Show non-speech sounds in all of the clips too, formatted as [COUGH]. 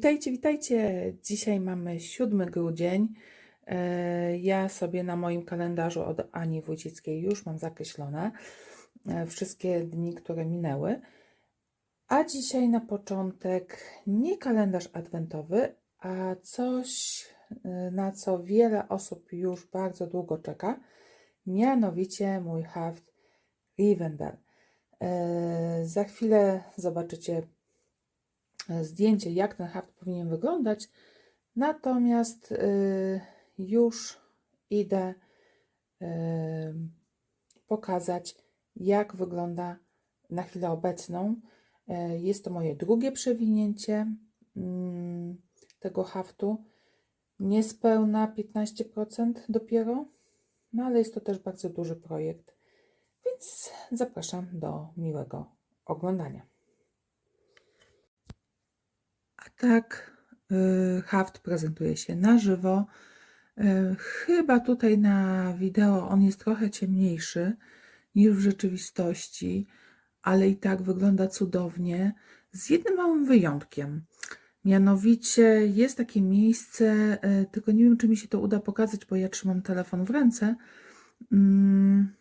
Witajcie, witajcie! Dzisiaj mamy 7 grudzień. E, Ja sobie na moim kalendarzu od Ani Wójcickiej już mam zakreślone e, wszystkie dni, które minęły. A dzisiaj na początek nie kalendarz adwentowy, a coś, e, na co wiele osób już bardzo długo czeka, mianowicie mój haft Rivendell. Za chwilę zobaczycie zdjęcie, jak ten haft powinien wyglądać. Natomiast y, już idę y, pokazać, jak wygląda na chwilę obecną. E, Jest to moje drugie przewinięcie mm, tego haftu. Niespełna 15% dopiero, no ale jest to też bardzo duży projekt. Więc zapraszam do miłego oglądania. A tak y, haft prezentuje się na żywo. Y, Chyba tutaj na wideo on jest trochę ciemniejszy niż w rzeczywistości, ale i tak wygląda cudownie, z jednym małym wyjątkiem. Mianowicie jest takie miejsce, y, tylko nie wiem, czy mi się to uda pokazać, bo ja trzymam telefon w ręce. Mm,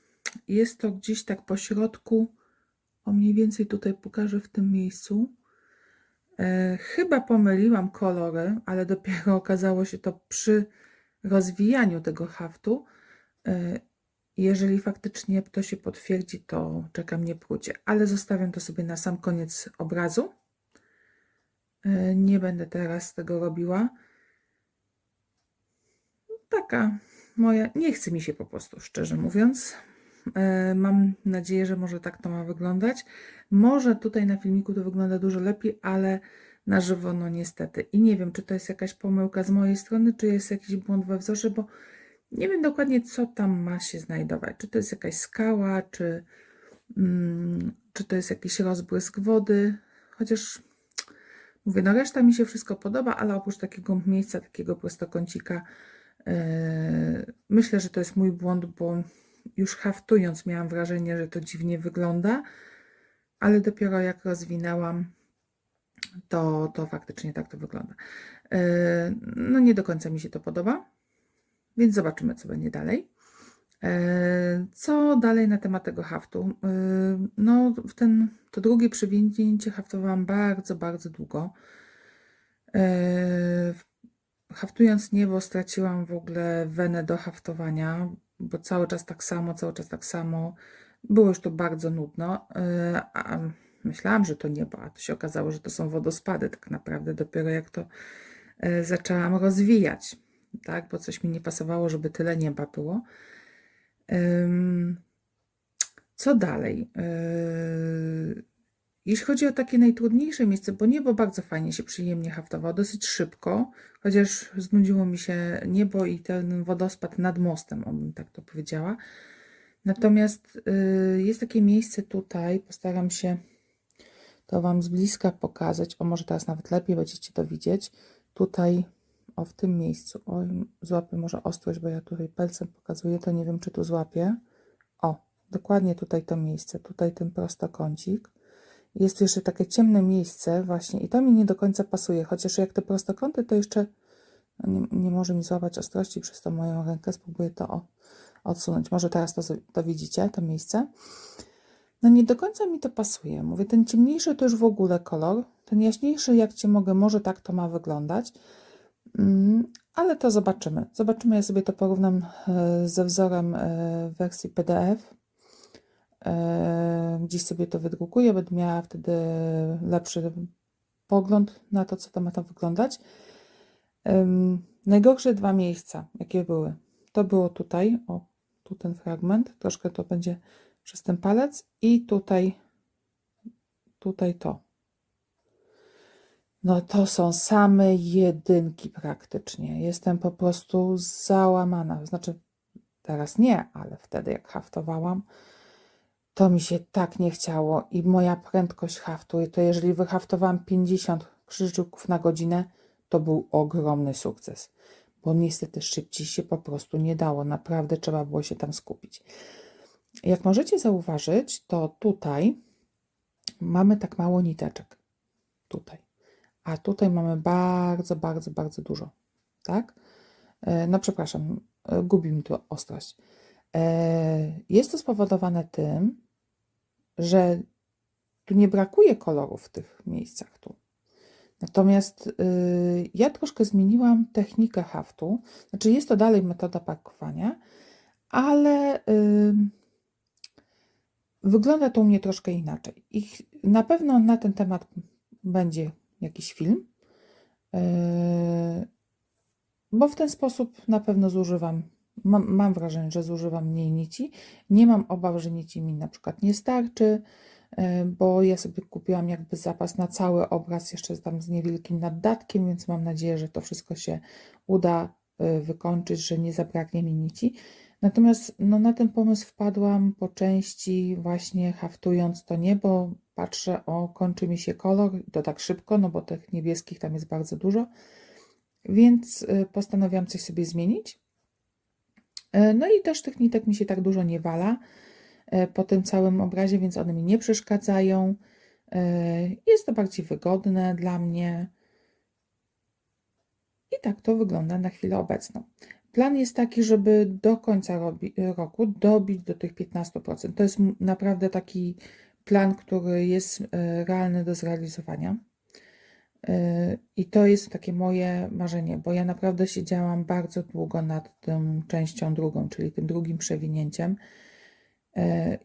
Jest to gdzieś tak po środku, o mniej więcej tutaj pokażę w tym miejscu. E, Chyba pomyliłam kolory, ale dopiero okazało się to przy rozwijaniu tego haftu. E, Jeżeli faktycznie to się potwierdzi, to czeka mnie prucie, ale zostawiam to sobie na sam koniec obrazu. E, Nie będę teraz tego robiła. Taka moja, nie chce mi się po prostu, szczerze mówiąc. E, Mam nadzieję, że może tak to ma wyglądać. Może tutaj na filmiku to wygląda dużo lepiej, ale na żywo no niestety. I nie wiem, czy to jest jakaś pomyłka z mojej strony, czy jest jakiś błąd we wzorze, bo nie wiem dokładnie, co tam ma się znajdować. Czy to jest jakaś skała, czy, mm, czy to jest jakiś rozbrysk wody. Chociaż mówię, no reszta mi się wszystko podoba, ale oprócz takiego miejsca, takiego prostokącika, Yy, Myślę, że to jest mój błąd, bo już haftując miałam wrażenie, że to dziwnie wygląda, ale dopiero jak rozwinęłam, to, to faktycznie tak to wygląda. Yy, No nie do końca mi się to podoba, więc zobaczymy, co będzie dalej. Yy, Co dalej na temat tego haftu? Yy, No, w ten, to drugie przewinięcie haftowałam bardzo, bardzo długo. Haftując niebo, straciłam w ogóle wenę do haftowania, bo cały czas tak samo, cały czas tak samo. Było już to bardzo nudno. Yy, A myślałam, że to niebo, a to się okazało, że to są wodospady, tak naprawdę, dopiero jak to yy, zaczęłam rozwijać, tak, bo coś mi nie pasowało, żeby tyle nieba było. Co dalej? Jeśli chodzi o takie najtrudniejsze miejsce, bo niebo bardzo fajnie się przyjemnie haftowało, dosyć szybko, chociaż znudziło mi się niebo i ten wodospad nad mostem, o bym tak to powiedziała. Natomiast y, jest takie miejsce tutaj, postaram się to Wam z bliska pokazać, o może teraz nawet lepiej będziecie to widzieć. Tutaj, o w tym miejscu, oj, złapię może ostrość, bo ja tutaj palcem pokazuję, to nie wiem, czy tu złapię. O, dokładnie tutaj to miejsce, tutaj ten prostokącik. Jest jeszcze takie ciemne miejsce właśnie i to mi nie do końca pasuje, chociaż jak te prostokąty, to jeszcze no nie, nie może mi złapać ostrości przez tą moją rękę, spróbuję to o, odsunąć. Może teraz to, to widzicie, to miejsce. No nie do końca mi to pasuje. Mówię, ten ciemniejszy to już w ogóle kolor, ten jaśniejszy, jak Ci mogę, może tak to ma wyglądać. Mm, ale to zobaczymy. Zobaczymy, ja sobie to porównam e, ze wzorem e, wersji PDF. E, Gdzieś sobie to wydrukuję, będę miała wtedy lepszy pogląd na to, co to ma tam wyglądać. Najgorsze dwa miejsca, jakie były, to było tutaj, o, tu ten fragment, troszkę to będzie przez ten palec i tutaj, tutaj to. No to są same jedynki praktycznie. Jestem po prostu załamana. Znaczy, teraz nie, ale wtedy jak haftowałam, to mi się tak nie chciało i moja prędkość haftu, to jeżeli wyhaftowałam 50 krzyżyków na godzinę, to był ogromny sukces, bo niestety szybciej się po prostu nie dało, naprawdę trzeba było się tam skupić. Jak możecie zauważyć, to tutaj mamy tak mało niteczek, tutaj, a tutaj mamy bardzo, bardzo, bardzo dużo, tak? E, No przepraszam, e, gubi mi tu ostrość. E, Jest to spowodowane tym, że tu nie brakuje kolorów w tych miejscach tu. Natomiast y, ja troszkę zmieniłam technikę haftu. Znaczy jest to dalej metoda pakowania, ale y, wygląda to u mnie troszkę inaczej. I na pewno na ten temat będzie jakiś film, y, bo w ten sposób na pewno zużywam, mam, mam wrażenie, że zużywam mniej nici. Nie mam obaw, że nici mi na przykład nie starczy, y, bo ja sobie kupiłam jakby zapas na cały obraz, jeszcze tam z niewielkim naddatkiem, więc mam nadzieję, że to wszystko się uda y, wykończyć, że nie zabraknie mi nici. Natomiast no, na ten pomysł wpadłam po części właśnie haftując to niebo. Patrzę, o, kończy mi się kolor to tak szybko, no bo tych niebieskich tam jest bardzo dużo. Więc y, postanowiłam coś sobie zmienić. E, No i też tych nitek mi się tak dużo nie wala e, po tym całym obrazie, więc one mi nie przeszkadzają. E, Jest to bardziej wygodne dla mnie. I tak to wygląda na chwilę obecną. Plan jest taki, żeby do końca roku dobić do tych 15%. To jest naprawdę taki plan, który jest realny do zrealizowania. E, I to jest takie moje marzenie, bo ja naprawdę siedziałam bardzo długo nad tą częścią drugą, czyli tym drugim przewinięciem. E,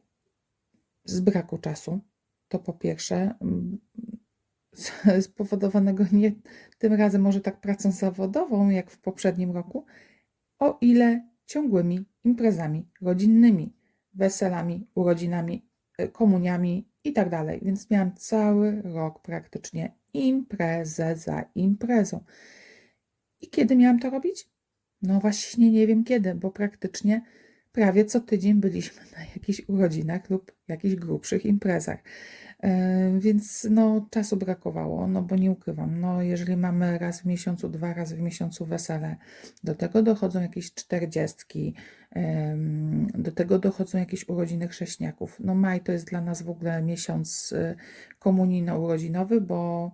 Z braku czasu. To po pierwsze, m, z- [LAUGHS] spowodowanego nie tym razem może tak pracą zawodową, jak w poprzednim roku, o ile ciągłymi imprezami rodzinnymi, weselami, urodzinami, y, komuniami i tak. Więc miałam cały rok praktycznie imprezę za imprezą. I kiedy miałam to robić? No właśnie nie wiem kiedy, bo praktycznie prawie co tydzień byliśmy na jakichś urodzinach lub jakichś grubszych imprezach. Więc no, czasu brakowało, no bo nie ukrywam, no jeżeli mamy raz w miesiącu, dwa razy w miesiącu wesele, do tego dochodzą jakieś czterdziestki, do tego dochodzą jakieś urodziny chrześniaków. No maj to jest dla nas w ogóle miesiąc y, komunijno-urodzinowy, bo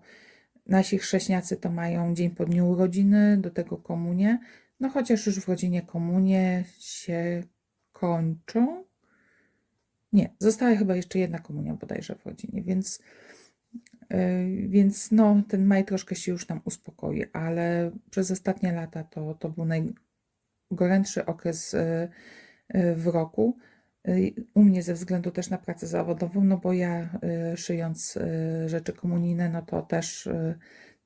nasi chrześniacy to mają dzień po dniu urodziny, do tego komunie, no chociaż już w rodzinie komunie się kończą. Nie, została chyba jeszcze jedna komunia bodajże w rodzinie, więc, yy, więc no, ten maj troszkę się już tam uspokoi, ale przez ostatnie lata to, to był najgorętszy okres yy, yy, w roku. U mnie ze względu też na pracę zawodową, no bo ja szyjąc rzeczy komunijne, no to też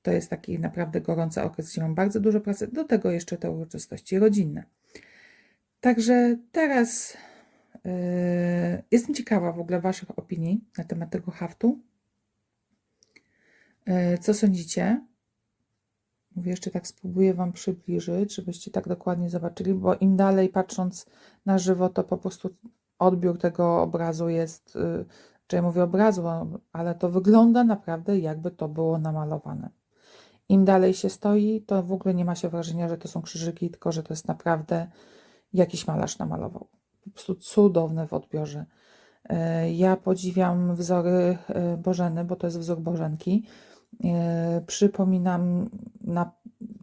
to jest taki naprawdę gorący okres, gdzie mam bardzo dużo pracy, do tego jeszcze te uroczystości rodzinne. Także teraz jestem ciekawa w ogóle Waszych opinii na temat tego haftu. Yy, Co sądzicie? Mówię, jeszcze tak spróbuję Wam przybliżyć, żebyście tak dokładnie zobaczyli, bo im dalej patrząc na żywo, to po prostu odbiór tego obrazu jest, yy, czy ja mówię obrazu, ale to wygląda naprawdę jakby to było namalowane. Im dalej się stoi, to w ogóle nie ma się wrażenia, że to są krzyżyki, tylko że to jest naprawdę jakiś malarz namalował. Po prostu cudowne w odbiorze. E, Ja podziwiam wzory e, Bożeny, bo to jest wzór Bożenki. E, Przypominam, na,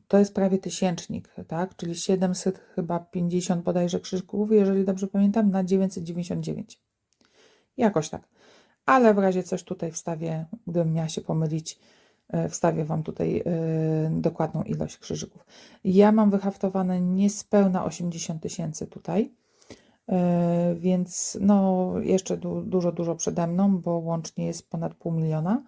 to jest prawie tysięcznik, tak? Czyli 700 chyba 50 bodajże krzyżyków, jeżeli dobrze pamiętam, na 999. Jakoś tak. Ale w razie coś tutaj wstawię, gdybym miała się pomylić, wstawię Wam tutaj dokładną ilość krzyżyków. Ja mam wyhaftowane niespełna 80 tysięcy tutaj, więc no jeszcze du dużo, dużo przede mną, bo łącznie jest ponad pół miliona.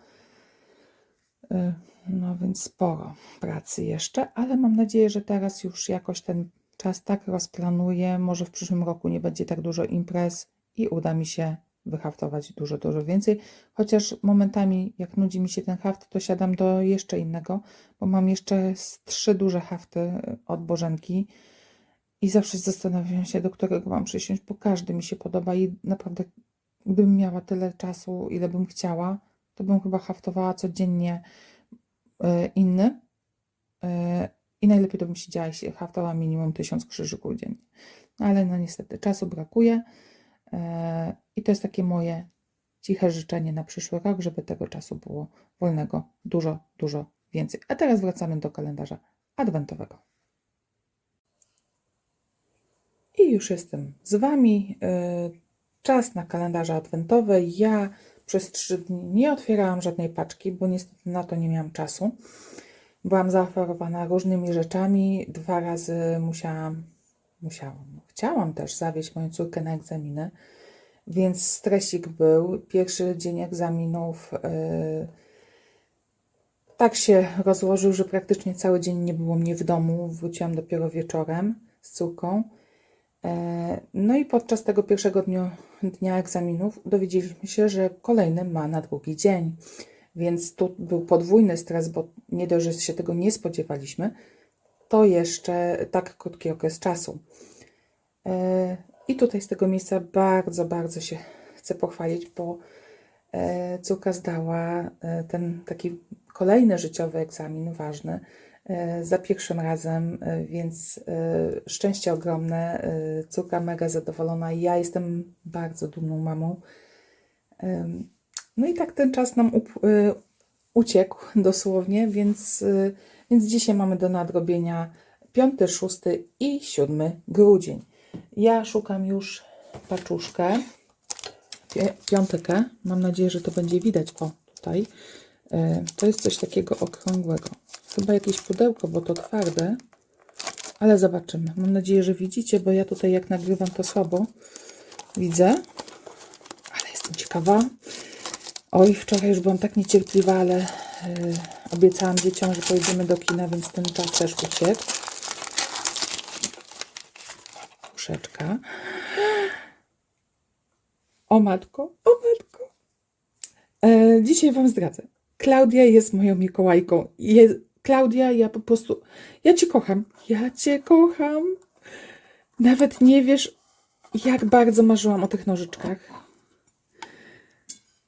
E, No więc sporo pracy jeszcze, ale mam nadzieję, że teraz już jakoś ten czas tak rozplanuję. Może w przyszłym roku nie będzie tak dużo imprez i uda mi się wyhaftować dużo, dużo więcej. Chociaż momentami, jak nudzi mi się ten haft, to siadam do jeszcze innego, bo mam jeszcze trzy duże hafty e, od Bożenki i zawsze zastanawiam się, do którego mam przysiąść, bo każdy mi się podoba i naprawdę, gdybym miała tyle czasu, ile bym chciała, to bym chyba haftowała codziennie e, inny. E, I najlepiej to bym siedziała i się haftowała minimum 1000 krzyżyków dziennie. No ale no niestety czasu brakuje. E, I to jest takie moje ciche życzenie na przyszły rok, żeby tego czasu było wolnego dużo, dużo więcej. A teraz wracamy do kalendarza adwentowego. I już jestem z Wami. Y, Czas na kalendarze adwentowe. Ja przez trzy dni nie otwierałam żadnej paczki, bo niestety na to nie miałam czasu. Byłam zaoferowana różnymi rzeczami. Dwa razy musiałam, musiałam, no, chciałam też zawieźć moją córkę na egzaminy, więc stresik był. Pierwszy dzień egzaminów. Yy, tak się rozłożył, że praktycznie cały dzień nie było mnie w domu. Wróciłam dopiero wieczorem z córką. E, No i podczas tego pierwszego dnia, dnia egzaminów dowiedzieliśmy się, że kolejny ma na drugi dzień. Więc tu był podwójny stres, bo nie dość, że się tego nie spodziewaliśmy, to jeszcze tak krótki okres czasu. E, I tutaj z tego miejsca bardzo, bardzo się chcę pochwalić, bo e, córka zdała ten taki kolejny życiowy egzamin ważny za pierwszym razem, e, więc e, szczęście ogromne. e, Córka mega zadowolona. Ja jestem bardzo dumną mamą. No i tak ten czas nam e, uciekł [LAUGHS] dosłownie, więc, e, więc dzisiaj mamy do nadrobienia 5, 6 i 7 grudzień. Ja szukam już paczuszkę, piątkę. Mam nadzieję, że to będzie widać. O, tutaj. E, To jest coś takiego okrągłego. Chyba jakieś pudełko, bo to twarde. Ale zobaczymy. Mam nadzieję, że widzicie, bo ja tutaj jak nagrywam to słabo widzę. Ale jestem ciekawa. Oj, wczoraj już byłam tak niecierpliwa, ale e, obiecałam dzieciom, że pojedziemy do kina, więc ten czas też uciekł. Puszeczka. O matko, o matko. E, dzisiaj Wam zdradzę. Klaudia jest moją Mikołajką. Je, Klaudia, ja po prostu, ja Cię kocham. Ja Cię kocham. Nawet nie wiesz, jak bardzo marzyłam o tych nożyczkach.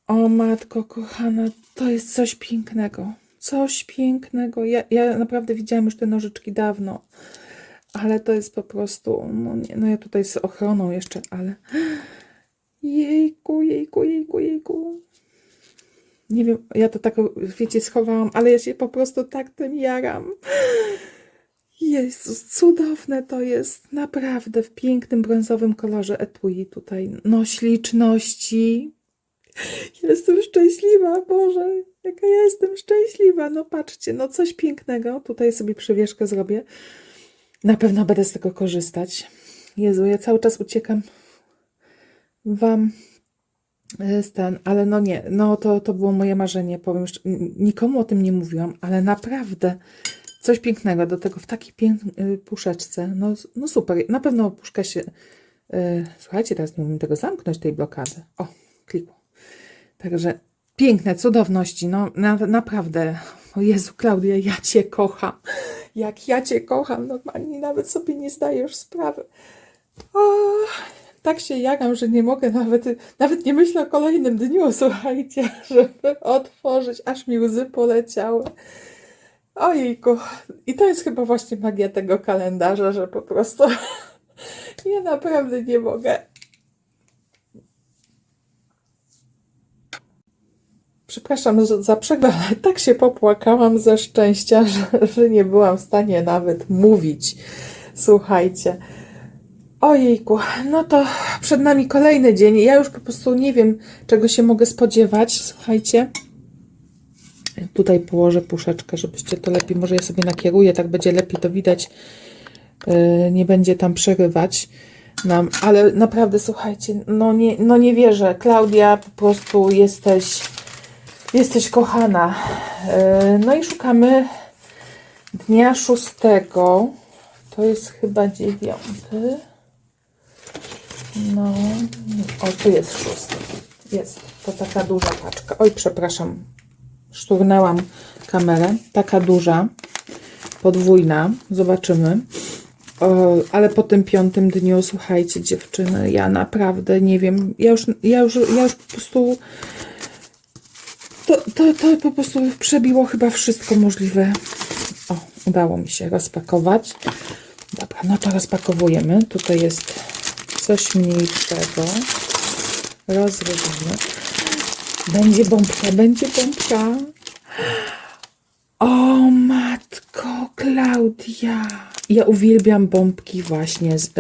O matko kochana, to jest coś pięknego. Coś pięknego. Ja, ja naprawdę widziałam już te nożyczki dawno. Ale to jest po prostu, no, nie, no ja tutaj z ochroną jeszcze, ale [GASPS] jejku, jejku, jejku, jejku. Nie wiem, ja to tak, wiecie, schowałam, ale ja się po prostu tak tym jaram. Jezus, cudowne to jest. Naprawdę w pięknym brązowym kolorze etui tutaj. No śliczności. Jestem szczęśliwa, Boże, jaka ja jestem szczęśliwa. No patrzcie, no coś pięknego. Tutaj sobie przewieszkę zrobię. Na pewno będę z tego korzystać. Jezu, ja cały czas uciekam Wam ale no nie, no to, to było moje marzenie, powiem już, nikomu o tym nie mówiłam, ale naprawdę coś pięknego, do tego w takiej pięknej puszeczce, no, no super, na pewno puszka się, y, słuchajcie, teraz nie tego zamknąć, tej blokady, o, klikło, także piękne, cudowności, no na, naprawdę, o Jezu, Klaudia, ja Cię kocham, jak ja Cię kocham, normalnie nawet sobie nie zdajesz sprawy, o, tak się jagam, że nie mogę nawet, nawet nie myślę o kolejnym dniu, słuchajcie, [LAUGHS] żeby otworzyć, aż mi łzy poleciały. Ojejku, i to jest chyba właśnie magia tego kalendarza, że po prostu [LAUGHS] ja naprawdę nie mogę. Przepraszam za- za przerwę, ale tak się popłakałam ze szczęścia, [LAUGHS] że, że nie byłam w stanie nawet mówić. Słuchajcie. Ojejku, no to przed nami kolejny dzień. Ja już po prostu nie wiem, czego się mogę spodziewać. Słuchajcie. Tutaj położę puszeczkę, żebyście to lepiej, może ja sobie nakieruję, tak będzie lepiej to widać. Yy, nie będzie tam przerywać nam, ale naprawdę słuchajcie, no nie, no nie wierzę. Klaudia, po prostu jesteś, jesteś kochana. Yy, no i szukamy dnia szóstego. To jest chyba dziewiąty. No, o, tu jest szósty. Jest, to taka duża paczka. Oj, przepraszam, szturnęłam kamerę. Taka duża, podwójna. Zobaczymy. O, ale po tym piątym dniu, słuchajcie, dziewczyny, ja naprawdę nie wiem. Ja już, ja już, ja już po prostu. To, to, to po prostu przebiło chyba wszystko możliwe. O, udało mi się rozpakować. Dobra, no to rozpakowujemy. Tutaj jest coś mniejszego. Rozrywamy. Będzie bombka, będzie bombka. O Klaudia! Ja uwielbiam bombki właśnie z,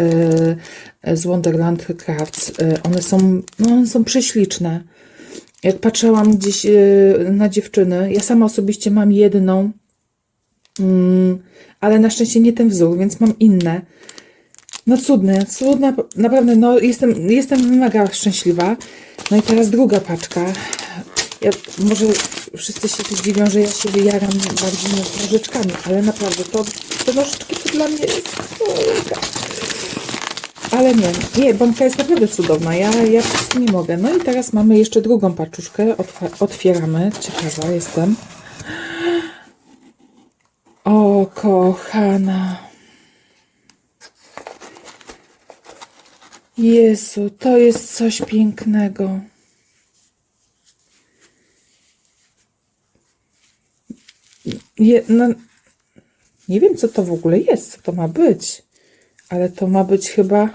e, z Wonderland Crafts. E, one są, no one są prześliczne. Jak patrzyłam gdzieś e, na dziewczyny, ja sama osobiście mam jedną, mm, ale na szczęście nie ten wzór, więc mam inne. No cudne, cudne, naprawdę, no jestem, jestem mega szczęśliwa. No i teraz druga paczka. Ja, może wszyscy się tu dziwią, że ja się wyjaram bardziej nożyczkami, ale naprawdę to, te nożyczki to dla mnie jest... Ojka. Ale nie, nie, bombka jest naprawdę cudowna, ja, ja po prostu nie mogę. No i teraz mamy jeszcze drugą paczuszkę, otwieramy, ciekawa jestem. O, kochana. Jezu, to jest coś pięknego. Je, no, nie wiem, co to w ogóle jest, co to ma być, ale to ma być chyba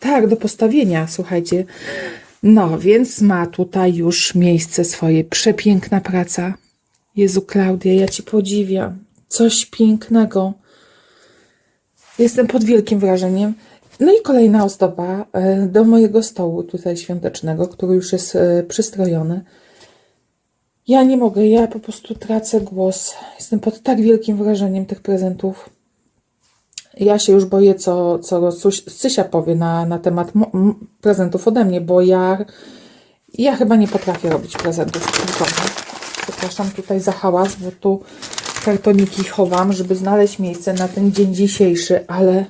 tak, do postawienia, słuchajcie. No, więc ma tutaj już miejsce swoje. Przepiękna praca. Jezu, Klaudia, ja ci podziwiam. Coś pięknego. Jestem pod wielkim wrażeniem. No i kolejna ozdoba e, do mojego stołu tutaj świątecznego, który już jest e, przystrojony. Ja nie mogę, ja po prostu tracę głos. Jestem pod tak wielkim wrażeniem tych prezentów. Ja się już boję, co, co Sysia powie na, na temat prezentów ode mnie, bo ja, ja chyba nie potrafię robić prezentów Przepraszam tutaj za hałas, bo tu kartoniki chowam, żeby znaleźć miejsce na ten dzień dzisiejszy, ale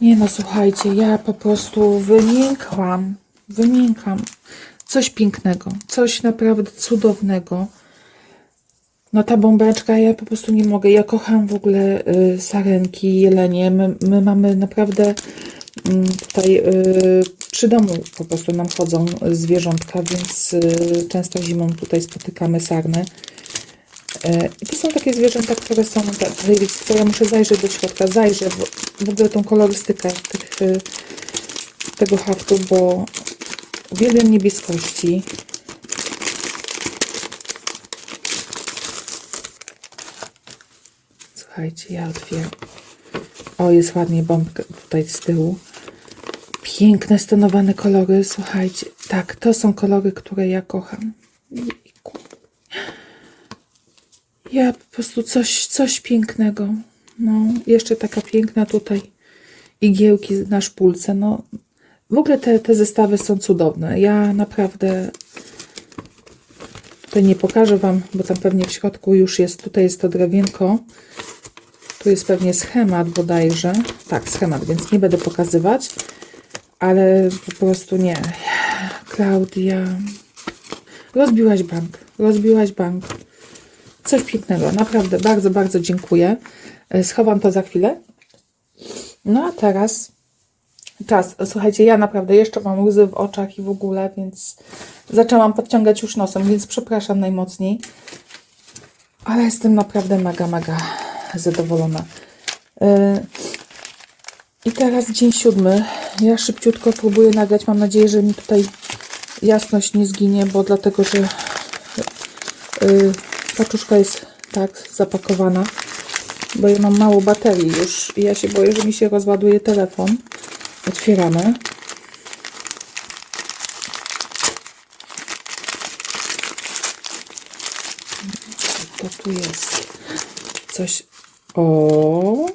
nie no, słuchajcie, ja po prostu wymiękłam, wymiękam. Coś pięknego, coś naprawdę cudownego. No ta bombeczka, ja po prostu nie mogę. Ja kocham w ogóle y, sarenki, jelenie. My, my mamy naprawdę y, tutaj y, przy domu po prostu nam chodzą zwierzątka, więc y, często zimą tutaj spotykamy sarnę. Y, I to są takie zwierzęta, które są, wiecie co, ja muszę zajrzeć do środka, zajrzę w, ogóle tą kolorystykę tych, y, tego haftu, bo uwielbiam niebieskości. Słuchajcie, ja otwieram. O, jest ładnie bombka tutaj z tyłu. Piękne, stonowane kolory. Słuchajcie, tak, to są kolory, które ja kocham. Ja po prostu coś, coś pięknego. No, jeszcze taka piękna tutaj igiełki na szpulce. No, w ogóle te, te zestawy są cudowne. Ja naprawdę tutaj nie pokażę Wam, bo tam pewnie w środku już jest, tutaj jest to drewienko. Tu jest pewnie schemat bodajże. Tak, schemat, więc nie będę pokazywać. Ale po prostu nie. Klaudia. Rozbiłaś bank. Rozbiłaś bank. Coś pięknego. Naprawdę bardzo, bardzo dziękuję. E, schowam to za chwilę. No a teraz czas. Słuchajcie, ja naprawdę jeszcze mam łzy w oczach i w ogóle, więc zaczęłam podciągać już nosem, więc przepraszam najmocniej. Ale jestem naprawdę mega, mega zadowolona. E, I teraz dzień siódmy. Ja szybciutko próbuję nagrać. Mam nadzieję, że mi tutaj jasność nie zginie, bo dlatego, że paczuszka jest tak zapakowana, bo ja mam mało baterii już i ja się boję, że mi się rozładuje telefon. Otwieramy. Co tu jest? Coś o,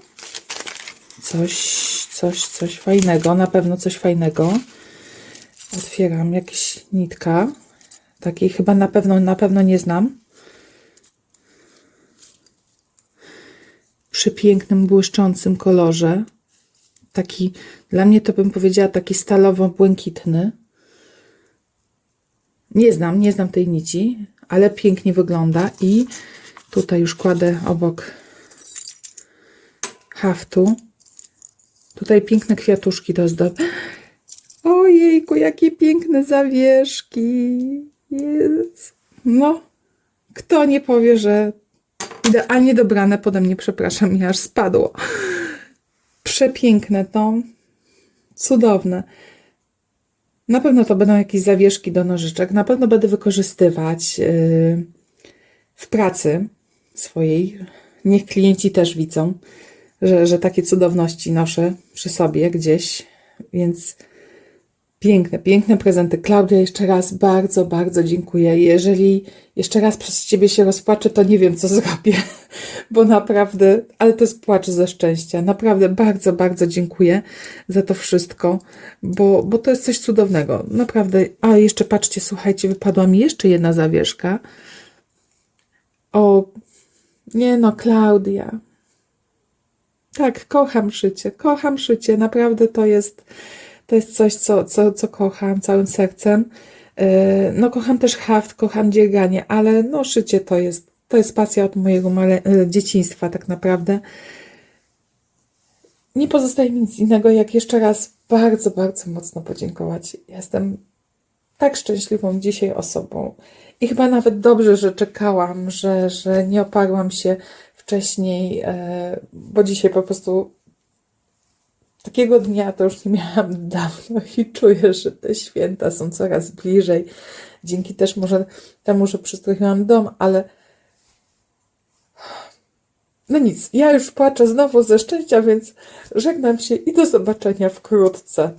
coś, coś, coś fajnego, na pewno coś fajnego. Otwieram jakieś nitka. Takiej chyba na pewno, na pewno nie znam. Przy pięknym, błyszczącym kolorze. Taki, dla mnie to bym powiedziała, taki stalowo-błękitny. Nie znam, nie znam tej nici, ale pięknie wygląda i tutaj już kładę obok haftu. Tutaj piękne kwiatuszki do zdob. Ojejku, jakie piękne zawieszki. Jest. No, kto nie powie, że idealnie dobrane pode mnie, przepraszam, mi aż spadło. Przepiękne to. Cudowne. Na pewno to będą jakieś zawieszki do nożyczek. Na pewno będę wykorzystywać yy, w pracy swojej niech klienci też widzą, że, że takie cudowności noszę przy sobie gdzieś, więc piękne, piękne prezenty. Klaudia, jeszcze raz bardzo, bardzo dziękuję. Jeżeli jeszcze raz przez Ciebie się rozpłaczę, to nie wiem, co [LAUGHS] zrobię, bo naprawdę, ale to jest płacz ze szczęścia. Naprawdę bardzo, bardzo dziękuję za to wszystko, bo, bo to jest coś cudownego. Naprawdę. A jeszcze patrzcie, słuchajcie, wypadła mi jeszcze jedna zawieszka. O, nie no, Klaudia. Tak, kocham szycie, kocham szycie. Naprawdę to jest, to jest coś, co, co, co kocham całym sercem. Yy, No, kocham też haft, kocham dzierganie, ale no, szycie to jest, to jest pasja od mojego male, yy, dzieciństwa, tak naprawdę. Nie pozostaje mi nic innego, jak jeszcze raz bardzo, bardzo mocno podziękować. Jestem tak szczęśliwą dzisiaj osobą. I chyba nawet dobrze, że czekałam, że, że nie oparłam się wcześniej, e, bo dzisiaj po prostu takiego dnia to już nie miałam [LAUGHS] dawno i czuję, że te święta są coraz bliżej. Dzięki też może temu, że przystroiłam dom, ale no nic, ja już płaczę znowu ze szczęścia, więc żegnam się i do zobaczenia wkrótce.